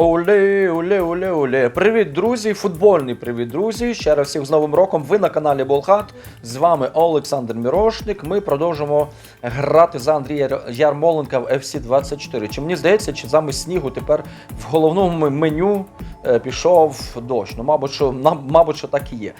Оле, оле, оле, оле. Привіт, друзі! Футбольний привіт, друзі! Ще раз всіх з Новим роком. Ви на каналі Болхат. З вами Олександр Мірошник. Ми продовжимо грати за Андрія Ярмоленка в FC 24. Чи мені здається, чи замість снігу тепер в головному меню е, пішов дощ? Ну, мабуть, що, мабуть, що так і є.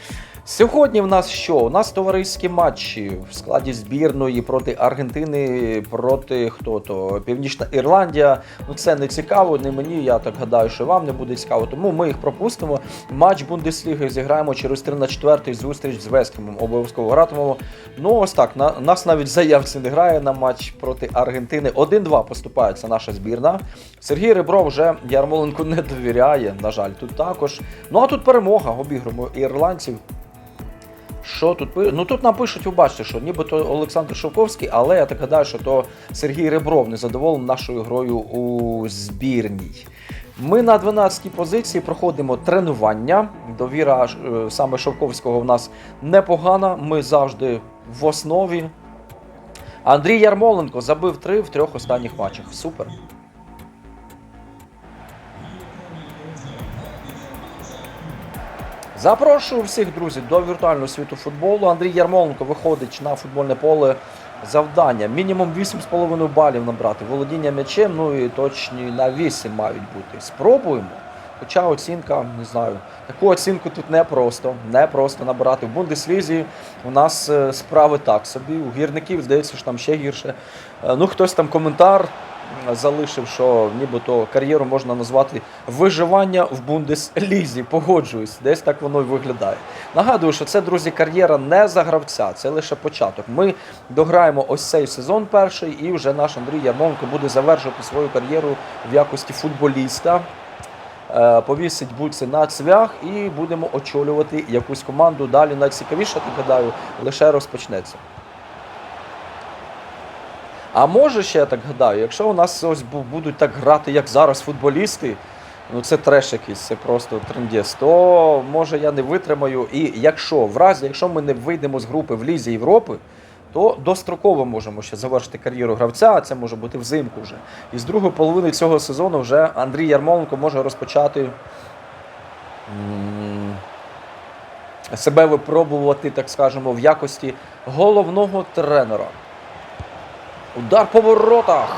Сьогодні в нас що? У нас товариські матчі в складі збірної проти Аргентини, проти хто то Північна Ірландія. Ну це не цікаво, не мені. Я так гадаю, що вам не буде цікаво. Тому ми їх пропустимо. Матч Бундесліги зіграємо через 3 на 4 зустріч з Вестхемом. Обов'язково гратимемо. Ну ось так. На нас навіть заявці не грає на матч проти Аргентини. 1-2 поступається наша збірна. Сергій Ребров вже Ярмоленку не довіряє. На жаль, тут також. Ну а тут перемога. Обіграємо ірландців. Що тут пи- Ну тут нам пишуть, ви бачите, що нібито Олександр Шовковський, але я так гадаю, що то Сергій Ребров незадоволений нашою грою у збірній. Ми на 12-й позиції проходимо тренування. Довіра е, саме Шовковського в нас непогана. Ми завжди в основі. Андрій Ярмоленко забив три в трьох останніх матчах. Супер. Запрошую всіх друзів до віртуального світу футболу. Андрій Ярмоленко виходить на футбольне поле завдання. Мінімум 8,5 балів набрати. Володіння м'ячем, ну і точні на 8 мають бути. Спробуємо. Хоча оцінка, не знаю, таку оцінку тут непросто, непросто не просто набирати. В Бундеслізі у нас е, справи так собі. У гірників здається, що там ще гірше. Е, Ну, хтось там коментар залишив, що нібито кар'єру можна назвати виживання в Бундеслізі. Погоджуюсь, десь так воно і виглядає. Нагадую, що це, друзі, кар'єра не за гравця, це лише початок. Ми дограємо ось цей сезон перший, і вже наш Андрій Ярмоленко буде завершувати свою кар'єру в якості футболіста. Е, Повісить бутси на цвях і будемо очолювати якусь команду. Далі найцікавіше, так гадаю, лише розпочнеться. А може ще я так гадаю, якщо у нас ось бу- будуть так грати, як зараз футболісти, ну це треш якийсь, це просто трендєс, то може я не витримаю. І якщо в разі, якщо ми не вийдемо з групи в Лізі Європи, то достроково можемо ще завершити кар'єру гравця, а це може бути взимку вже. І з другої половини цього сезону вже Андрій Ярмоленко може розпочати себе випробувати, так скажемо, в якості головного тренера. Удар по воротах.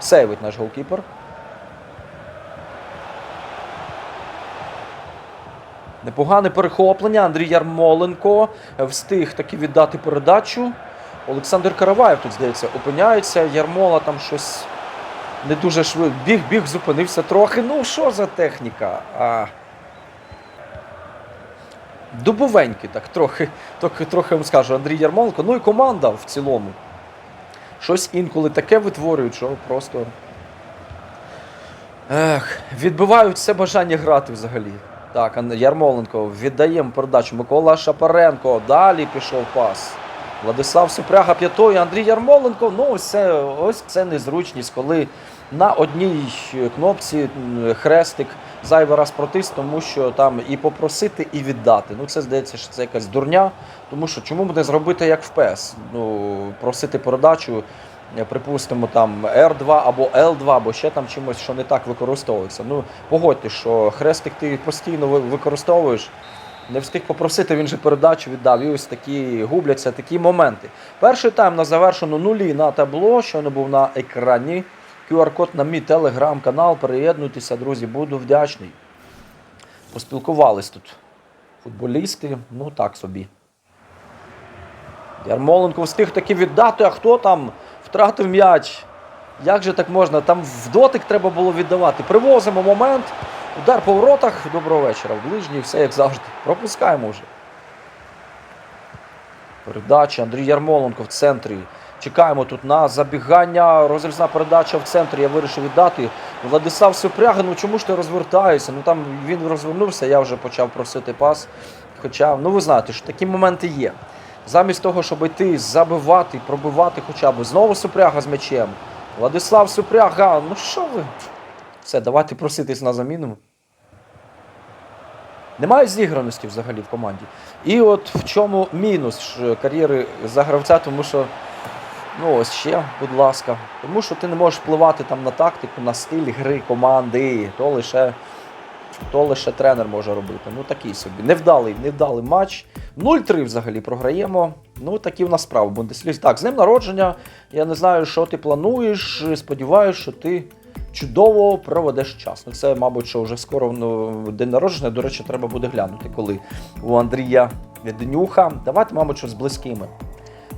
Сейвить наш голкіпер. Непогане перехоплення. Андрій Ярмоленко встиг таки віддати передачу. Олександр Караваєв тут, здається, опиняється. Ярмола там щось не дуже швидко. Біг, біг, зупинився трохи. Ну, що за техніка? А... Дубовенький, так, трохи, трохи, трохи вам скажу, Андрій Ярмоленко. Ну і команда в цілому. Щось інколи таке витворюють, що просто. Ех, відбивають все бажання грати взагалі. Так, Ярмоленко віддаємо передачу. Микола Шапаренко. Далі пішов пас. Владислав Супряга п'ятою. Андрій Ярмоленко. Ну, ось це, ось це незручність, коли на одній кнопці хрестик зайвий раз протис, тому що там і попросити, і віддати. Ну, це здається, що це якась дурня. Тому що чому б не зробити як в ПЕС? Ну, просити передачу, е, припустимо, там R2 або L2, або ще там чимось, що не так використовується. Ну, погодьте, що хрестик ти постійно використовуєш. Не встиг попросити, він же передачу віддав. І ось такі губляться такі моменти. Перший тайм на завершено нулі на табло, що не був на екрані. QR-код на мій телеграм-канал. Приєднуйтеся, друзі, буду вдячний. Поспілкувались тут футболісти, ну так собі. Ярмоленко встиг таки віддати, а хто там втратив м'яч? Як же так можна? Там в дотик треба було віддавати. Привозимо момент. Удар по воротах. Доброго вечора. В ближній, все як завжди. Пропускаємо вже. Передача. Андрій Ярмоленко в центрі. Чекаємо тут на забігання. Розрізна передача в центрі. Я вирішив віддати. Владислав Супряга, ну чому ж ти розвертаєшся? Ну там він розвернувся, я вже почав просити пас. Хоча, ну ви знаєте, що такі моменти є. Замість того, щоб йти забивати, пробивати хоча б знову Супряга з м'ячем. Владислав Супряга, ну що ви? Все, давайте проситись на заміну. Немає зіграності взагалі в команді. І от в чому мінус кар'єри за гравця, тому що Ну, ось ще, будь ласка. Тому що ти не можеш впливати там на тактику, на стиль гри команди. То лише, то лише тренер може робити. Ну такий собі. Невдалий, невдалий матч. 0-3 взагалі програємо. Ну, такі в нас справи в Бундеслізі. Так, з ним народження. Я не знаю, що ти плануєш. Сподіваюся, що ти чудово проведеш час. Ну, це, мабуть, що вже скоро ну, день народження. До речі, треба буде глянути, коли у Андрія Днюха. Давайте, мабуть, що з близькими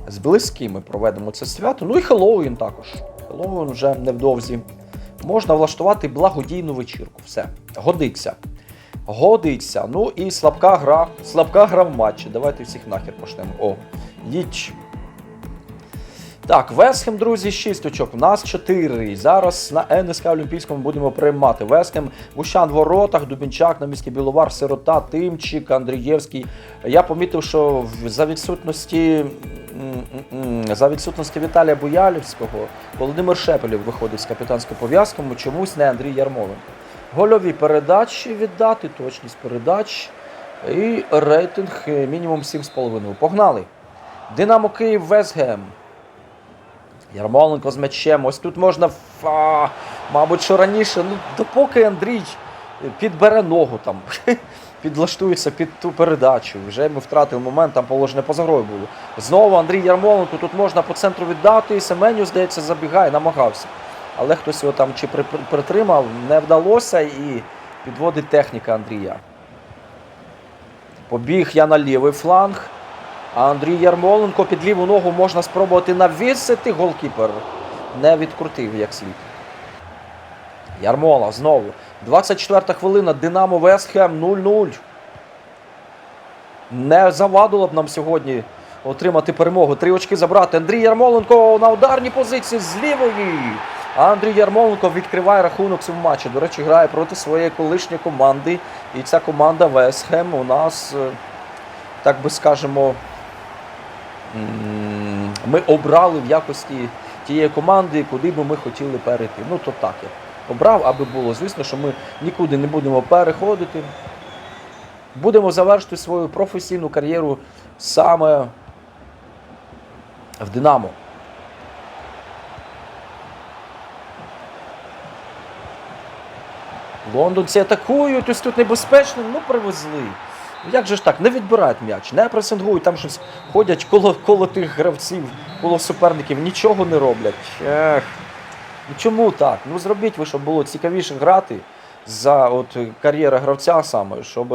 з близькими проведемо це свято. Ну і Хеллоуін також. Хеллоуін вже невдовзі. Можна влаштувати благодійну вечірку. Все. Годиться. Годиться. Ну і слабка гра. Слабка гра в матчі. Давайте всіх нахер почнемо. О, їдь. Так, Весхем, друзі, 6 очок. У нас 4. Зараз на НСК Олімпійському будемо приймати. Весхем, Гущан в воротах, Дубінчак, Наміський Біловар, Сирота, Тимчик, Андрієвський. Я помітив, що за відсутності. За відсутності Віталія Буялівського Володимир Шепелєв виходить з капітанською пов'язкою, чомусь не Андрій Ярмоленко. Гольові передачі віддати, точність передач і рейтинг е, мінімум 7,5. Погнали! Динамо Київ Весгем. Ярмоленко з м'ячем. Ось тут можна, а, мабуть, що раніше, ну, допоки Андрій підбере ногу там, підлаштується під ту передачу. Вже ми втратили момент, там положення поза грою було. Знову Андрій Ярмоленко, тут можна по центру віддати. І Семеню, здається, забігає, намагався. Але хтось його там чи при- при- притримав, не вдалося і підводить техніка Андрія. Побіг я на лівий фланг. Андрій Ярмоленко під ліву ногу можна спробувати навісити. Голкіпер не відкрутив як слід. Ярмола знову. 24 хвилина. Динамо Вестхем 0-0. Не завадило б нам сьогодні отримати перемогу. Три очки забрати. Андрій Ярмоленко на ударній позиції з лівої. Андрій Ярмоленко відкриває рахунок цьому матчі. До речі, грає проти своєї колишньої команди. І ця команда Вестхем у нас, е, так би скажемо, ми обрали в якості тієї команди, куди би ми хотіли перейти. Ну, то так я обрав, аби було. Звісно, що ми нікуди не будемо переходити. Будемо завершити свою професійну кар'єру саме в Динамо. Лондонці атакують, ось тут небезпечно, ну привезли. Ну як же ж так, не відбирають м'яч, не пресингують, там щось ходять коло, коло тих гравців, коло суперників, нічого не роблять. Ех. Ну чому так? Ну зробіть ви, щоб було цікавіше грати за от кар'єра гравця саме, щоб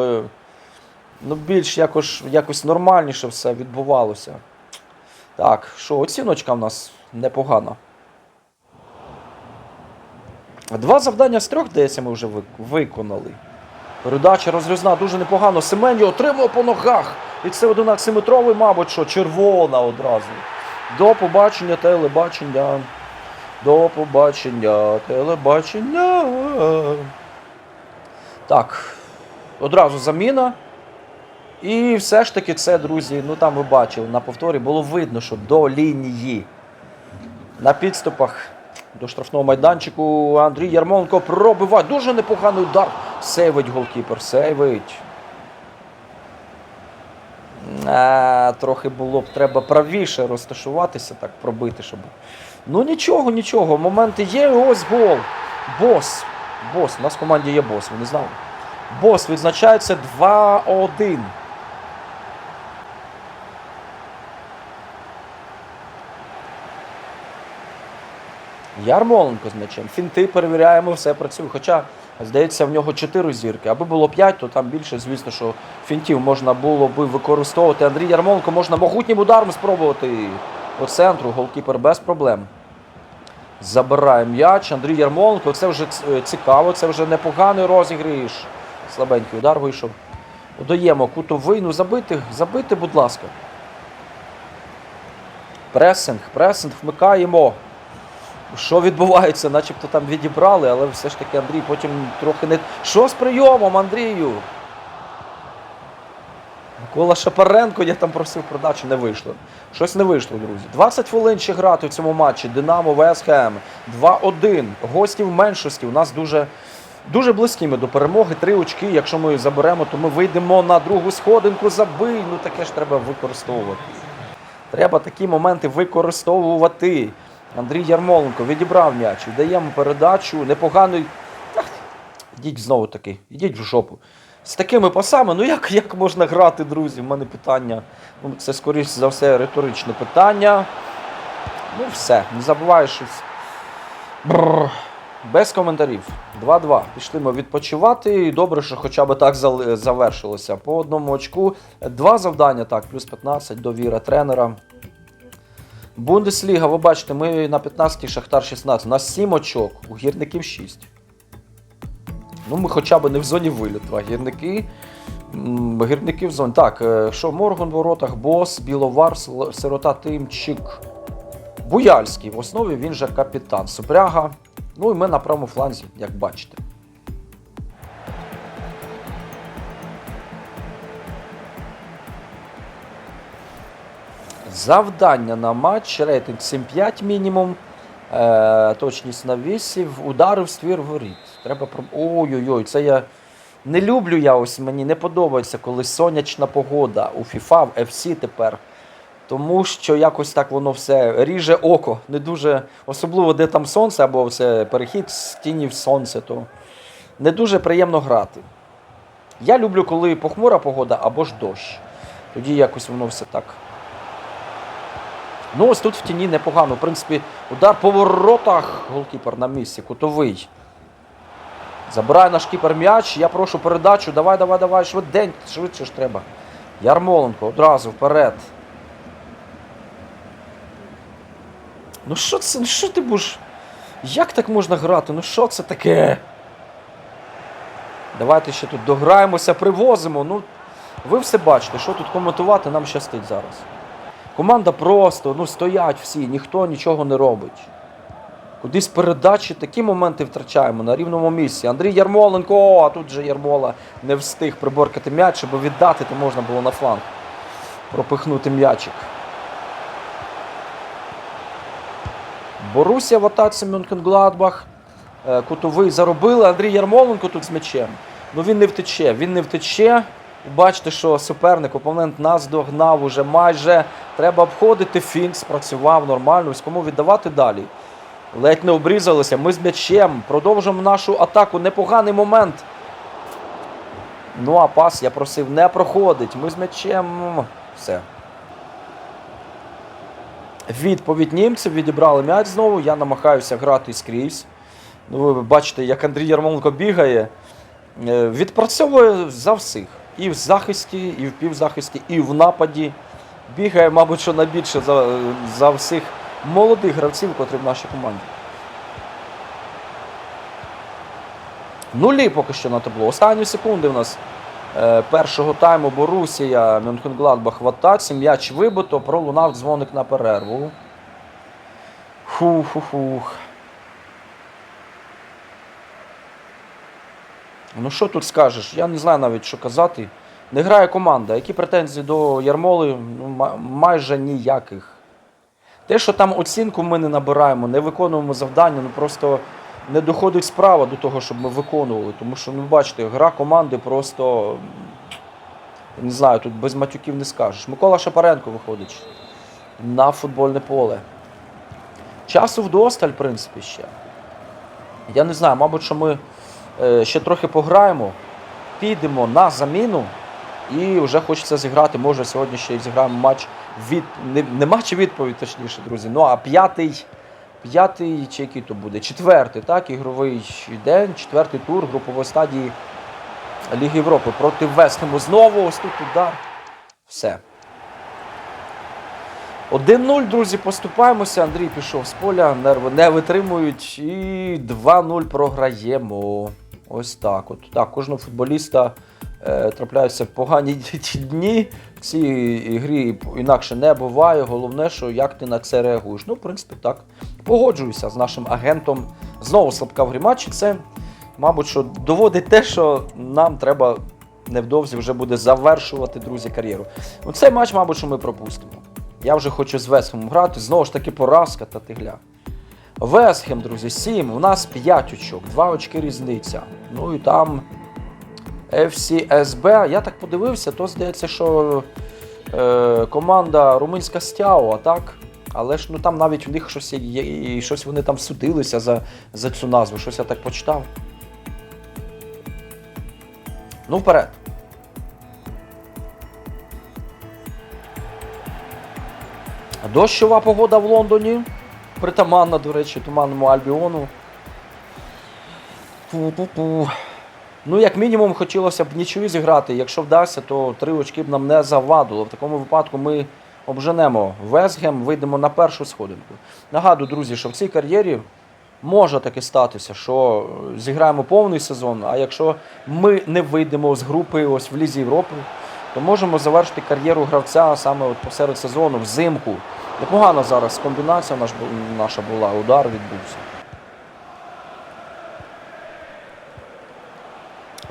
ну, більш якось, якось нормальніше все відбувалося. Так, що, оціночка в нас непогана. Два завдання з трьох, здається, ми вже виконали. Передача розрізна дуже непогано. Семені отримав по ногах. І це 11-метровий, мабуть, що червона одразу. До побачення телебачення. До побачення телебачення. Так. Одразу заміна. І все ж таки це, друзі, ну там ви бачили на повторі, було видно, що до лінії на підступах до штрафного майданчику Андрій Ярмоленко пробиває. Дуже непоганий удар. Сейвить голкіпер, сейвить. А, трохи було б треба правіше розташуватися, так пробити, щоб. Ну нічого, нічого. Моменти є. Ось гол. Бос. Бос. У нас в команді є бос, ви не знали. Бос відзначається 2-1. Ярмоленко з м'ячем. Фінти перевіряємо, все працює. Хоча, здається, в нього 4 зірки. Аби було 5, то там більше, звісно, що фінтів можна було би використовувати. Андрій Ярмоленко можна могутнім ударом спробувати по центру. Голкіпер без проблем. Забирає м'яч. Андрій Ярмоленко. Це вже цікаво, це вже непоганий розіграш. Слабенький удар вийшов. Додаємо кутовий. Ну забити, забити, будь ласка. Пресинг, пресинг вмикаємо. Що відбувається? Начебто там відібрали, але все ж таки Андрій потім трохи не. Що з прийомом, Андрію? Микола Шапаренко, я там просив продачу, не вийшло. Щось не вийшло, друзі. 20 хвилин ще грати в цьому матчі. Динамо Весхем. 2-1. Гості в меншості. У нас дуже, дуже близькими до перемоги. Три очки. Якщо ми заберемо, то ми вийдемо на другу сходинку. Забий. Ну таке ж треба використовувати. Треба такі моменти використовувати. Андрій Ярмоленко відібрав м'яч, віддаємо передачу. Непоганий. Ах, Ідіть знову таки, ідіть в жопу. З такими пасами, ну як, як можна грати, друзі? У мене питання. Ну, це, скоріш за все, риторичне питання. Ну, все, не забуваю щось. Бррр. Без коментарів. 2-2. Пішли ми відпочивати. І добре, що хоча б так завершилося. По одному очку. Два завдання, так, плюс 15, довіра тренера. Бундесліга, ви бачите, ми на 15-й Шахтар 16. У нас 7 очок, у гірників 6. Ну, ми хоча б не в зоні виліту, а гірники. Гірники в зоні. Так, е, що Морган в воротах, бос, Біловар, сирота Тимчик. Буяльський в основі він же капітан. Супряга. Ну і ми на правому фланзі, як бачите. Завдання на матч, рейтинг 7-5 мінімум. Е, точність на 8, удари в ствір воріт. Треба. Ой-ой-ой, це я не люблю я ось мені не подобається, коли сонячна погода у FIFA, в FC тепер. Тому що якось так воно все ріже око. Не дуже, особливо де там сонце, або це перехід з тіні в сонце, то не дуже приємно грати. Я люблю, коли похмура погода або ж дощ. Тоді якось воно все так. Ну, ось тут в тіні непогано. В принципі, удар по воротах. Голкіпер на місці, кутовий. Забирає наш кіпер м'яч. Я прошу передачу. Давай, давай, давай. Швиденько, швидше ж треба. Ярмоленко одразу вперед. Ну що це? Ну що ти будеш? Як так можна грати? Ну що це таке? Давайте ще тут дограємося, привозимо. Ну, ви все бачите, що тут коментувати нам щастить зараз. Команда просто, ну стоять всі, ніхто нічого не робить. Кудись передачі, такі моменти втрачаємо на рівному місці. Андрій Ярмоленко, а тут же Ярмола не встиг приборкати м'яч, щоб віддати, то можна було на фланг пропихнути м'ячик. Борусія в атаці Мюнхенгладбах. Е, Кутовий заробили. Андрій Ярмоленко тут з м'ячем. Ну він не втече. Він не втече. Бачите, що суперник, опонент нас догнав уже майже. Треба обходити. Фінк спрацював нормально. Ось кому віддавати далі. Ледь не обрізалися. Ми з м'ячем. Продовжуємо нашу атаку. Непоганий момент. Ну а пас я просив не проходить. Ми з м'ячем. Все. Відповідь німців відібрали м'яч знову. Я намагаюся грати скрізь. Ну, ви бачите, як Андрій Ярмоленко бігає. Е, Відпрацьовує за всіх. І в захисті, і в півзахисті, і в нападі. Бігає, мабуть, що найбільше за, за всіх молодих гравців, котрі в нашій команді. Нулі поки що на табло. Останні секунди в нас е, першого тайму Борусія, Мюнхенгладбах в атаці. М'яч вибито, пролунав дзвоник на перерву. Фух-фух-фух. Ну що тут скажеш? Я не знаю навіть, що казати. Не грає команда. Які претензії до Ярмоли? Ну, майже ніяких. Те, що там оцінку ми не набираємо, не виконуємо завдання, ну просто не доходить справа до того, щоб ми виконували. Тому що, ну бачите, гра команди просто. Не знаю, тут без матюків не скажеш. Микола Шапаренко виходить на футбольне поле. Часу вдосталь, в принципі, ще. Я не знаю, мабуть, що ми е, ще трохи пограємо, підемо на заміну і вже хочеться зіграти. Може, сьогодні ще й зіграємо матч від. Не, не матч відповідь, точніше, друзі. Ну а п'ятий. П'ятий чи який то буде? Четвертий, так, ігровий день, четвертий тур групової стадії Ліги Європи проти Вестхему. Знову ось тут удар. Все. 1-0, друзі, поступаємося. Андрій пішов з поля, нерви не витримують. І 2-0 програємо. Ось так. От так, кожного футболіста трапляються погані дні. В цій грі інакше не буває. Головне, що як ти на це реагуєш. Ну, в принципі, так. Погоджуюся з нашим агентом. Знову слабка в грі матчі. Це, мабуть, що доводить те, що нам треба невдовзі вже буде завершувати, друзі, кар'єру. Ну, цей матч, мабуть, що ми пропустимо. Я вже хочу з Весхемом грати. Знову ж таки, поразка та ти гля. Весхем, друзі, 7. У нас 5 очок, 2 очки різниця. Ну і там FCSB. Я так подивився, то здається, що е, команда румунська Стяо, так? Але ж ну там навіть у них щось є, і щось вони там судилися за, за цю назву, щось я так почитав. Ну, вперед. Дощова погода в Лондоні. Притаманна, до речі, туманному Альбіону. Пу-пу-пу. Ну, як мінімум, хотілося б нічию зіграти. Якщо вдасться, то три очки б нам не завадило. В такому випадку ми обженемо Весгем, вийдемо на першу сходинку. Нагадую, друзі, що в цій кар'єрі може таки статися, що зіграємо повний сезон, а якщо ми не вийдемо з групи ось в Лізі Європи, то можемо завершити кар'єру гравця саме от посеред сезону, взимку. Непогана зараз комбінація наш, наша була, удар відбувся.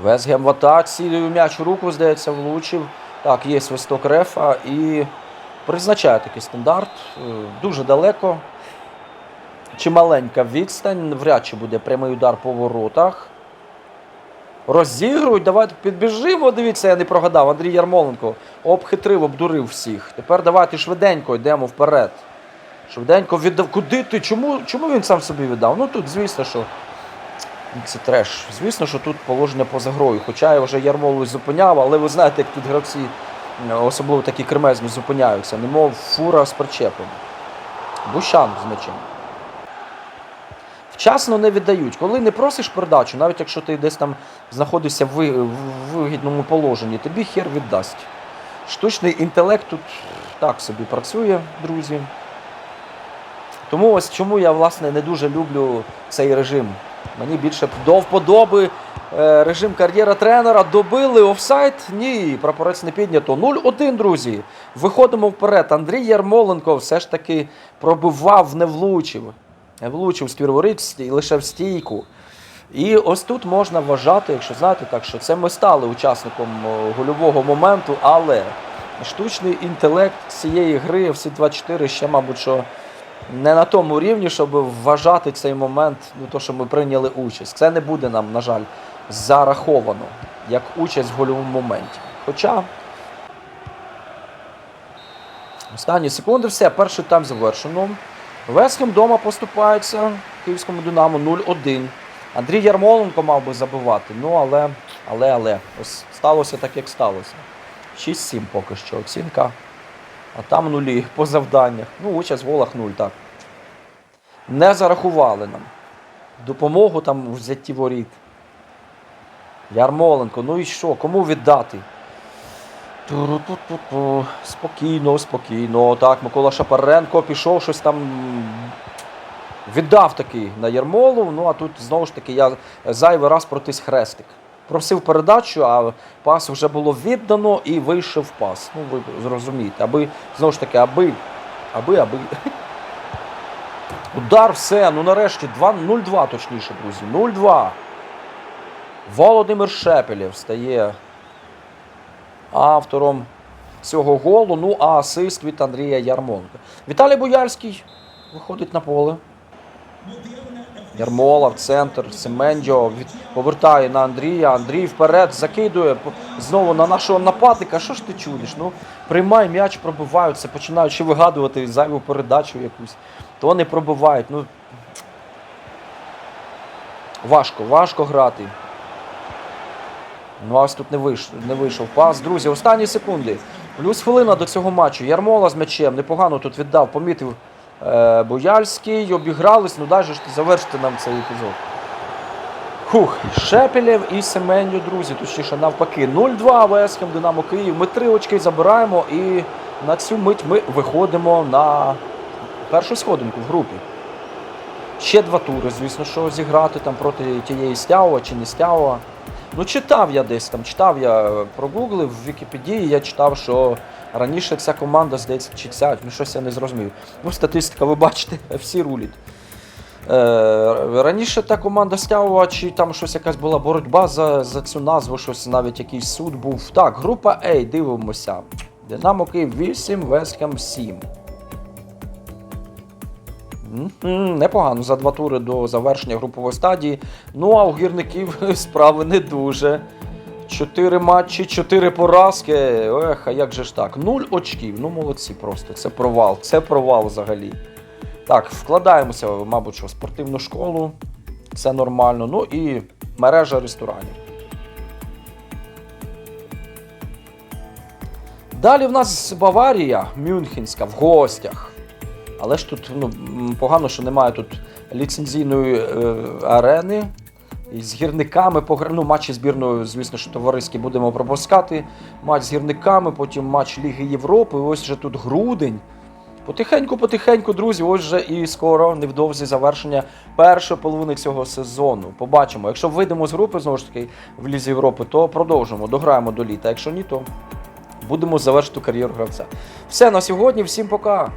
Весгем в атаці, м'яч у руку, здається, влучив. Так, є свисток рефа і призначає такий стандарт. Е, Дуже далеко. Чималенька відстань, вряд чи буде прямий удар по воротах. Розігрують, давайте підбіжимо. Дивіться, я не прогадав. Андрій Ярмоленко обхитрив, обдурив всіх. Тепер давайте швиденько йдемо вперед. Швиденько віддав. Куди ти? Чому, чому він сам собі віддав? Ну тут, звісно, що. Це треш. Звісно, що тут положення поза грою. Хоча я вже Ярмолу зупиняв, але ви знаєте, як тут гравці, особливо такі кремезні, зупиняються, немов фура з причепом. Бущан з м'ячем. Вчасно не віддають. Коли не просиш передачу, навіть якщо ти десь там знаходишся в вигідному положенні, тобі хер віддасть. Штучний інтелект тут так собі працює, друзі. Тому ось чому я власне не дуже люблю цей режим. Мені більше до вподоби е, режим кар'єра тренера. Добили офсайд. Ні, прапорець не піднято. 0-1, друзі. Виходимо вперед. Андрій Ярмоленко все ж таки пробивав, не влучив. Не влучив ствір і лише в стійку. І ось тут можна вважати, якщо знаєте, так що це ми стали учасником о, гольового моменту, але штучний інтелект цієї гри всі 24 ще, мабуть, що не на тому рівні, щоб вважати цей момент, ну то, що ми прийняли участь. Це не буде нам, на жаль, зараховано як участь в гольовому моменті. Хоча останні секунди, все, перший тайм завершено. Весхем вдома поступається київському Динамо 0-1. Андрій Ярмоленко мав би забивати, ну але, але, але, ось сталося так, як сталося. 6-7 поки що оцінка. А там нулі по завданнях. Ну, участь в голах нуль, так. Не зарахували нам. Допомогу там у взятті воріт. Ярмоленко, ну і що? Кому віддати? Туру-ту-ту-ту. Спокійно, спокійно. Так, Микола Шапаренко пішов щось там. Віддав таки на Ярмолу. Ну а тут знову ж таки я зайвий раз протис хрестик. Просив передачу, а пас вже було віддано і вийшов пас. Ну, ви зрозумієте, аби знову ж таки, аби, аби, аби. Удар, все. Ну нарешті 0-2 точніше, друзі. 0-2. Володимир Шепелєв стає автором цього голу. Ну, а асист від Андрія Ярмоленка. Віталій Боярський виходить на поле. Ярмола в центр, Семендьо повертає на Андрія. Андрій вперед закидує знову на нашого нападника. Що ж ти чудиш? Ну, приймай м'яч, пробиваються, починають вигадувати зайву передачу якусь. То вони пробивають. Ну, важко, важко грати. Ну, ось тут не вийшов, не вийшов пас. Друзі, останні секунди. Плюс хвилина до цього матчу. Ярмола з м'ячем непогано тут віддав, помітив Бояльський, обігрались. Ну ж завершити нам цей епізод. Хух, Шепелєв і Семеню, друзі, точніше навпаки. 0-2 Весхем, Динамо Київ. Ми три очки забираємо і на цю мить ми виходимо на першу сходинку в групі. Ще два тури, звісно, що зіграти там проти тієї Стяова чи не Стяова. Ну, читав я десь там, читав я прогуглив в Вікіпедії, я читав, що раніше ця команда, здається, чи ця, ну щось я не зрозумів. Ну, статистика, ви бачите, всі рулять. Е, раніше та команда Стяова, чи там щось якась була боротьба за, за цю назву, щось навіть якийсь суд був. Так, група А, дивимося. Динамо Київ 8, Вестхем 7. Мгм, Непогано за два тури до завершення групової стадії. Ну а у гірників справи не дуже. Чотири матчі, чотири поразки. Ех, а як же ж так? Нуль очків. Ну молодці просто. Це провал. Це провал взагалі. Так, вкладаємося, мабуть, в спортивну школу. Все нормально. Ну і мережа ресторанів. Далі в нас Баварія Мюнхенська в гостях. Але ж тут ну, погано, що немає тут ліцензійної е, арени. З гірниками погра... ну, матчі збірної, звісно, що товариські будемо пропускати. Матч з гірниками, потім матч Ліги Європи. Ось вже тут грудень. Потихеньку, потихеньку, друзі, ось вже і скоро, невдовзі завершення першої половини цього сезону. Побачимо. Якщо вийдемо з групи, знову ж таки, в Лізі Європи, то продовжимо, дограємо до літа. Якщо ні, то будемо завершити кар'єру гравця. Все на сьогодні, всім пока.